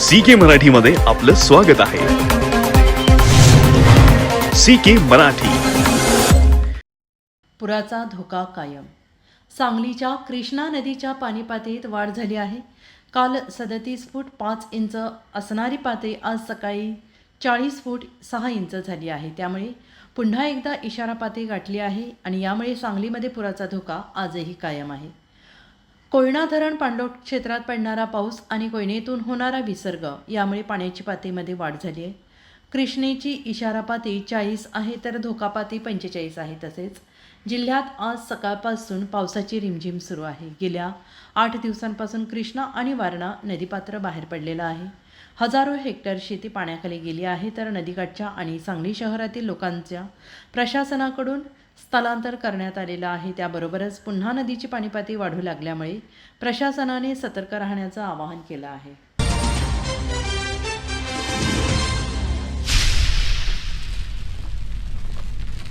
C के मराठीमध्ये आपलं स्वागत आहे. C K Marathi. पुराचा धोका कायम. सांगलीच्या कृष्णा नदीच्या पाणीपातळीत वाढ झाली आहे. काल सदतीस फूट पाच इंच असणारी पातळी आज सकाळी चाळीस फूट सहा इंच झाली आहे. त्यामुळे पुन्हा एकदा इशारा पातळी गाठली आहे आणि यामुळे सांगलीमध्ये पुराचा धोका आजही कायम आहे. कोयना धरण पाणलोट क्षेत्रात पडणारा पाऊस आणि कोयनेतून होणारा विसर्ग यामुळे पाण्याची पातळीमध्ये वाढ झाली आहे. कृष्णेची इशारापाती चाळीस आहे तर धोकापाती पंचेचाळीस आहे तसेच जिल्ह्यात आज सकाळपासून पावसाची रिमझिम सुरू आहे. गेल्या आठ दिवसांपासून कृष्णा आणि वारणा नदीपात्र बाहेर पडलेलं आहे. हजारो हेक्टर शेती पाण्याखाली गेली आहे तर नदीकाठच्या आणि सांगली शहरातील लोकांच्या प्रशासनाकडून स्थलांतर करण्यात आलेलं आहे. त्याबरोबरच पुन्हा नदीची पाणीपाती वाढू लागल्यामुळे प्रशासनाने सतर्क राहण्याचं आवाहन केलं आहे.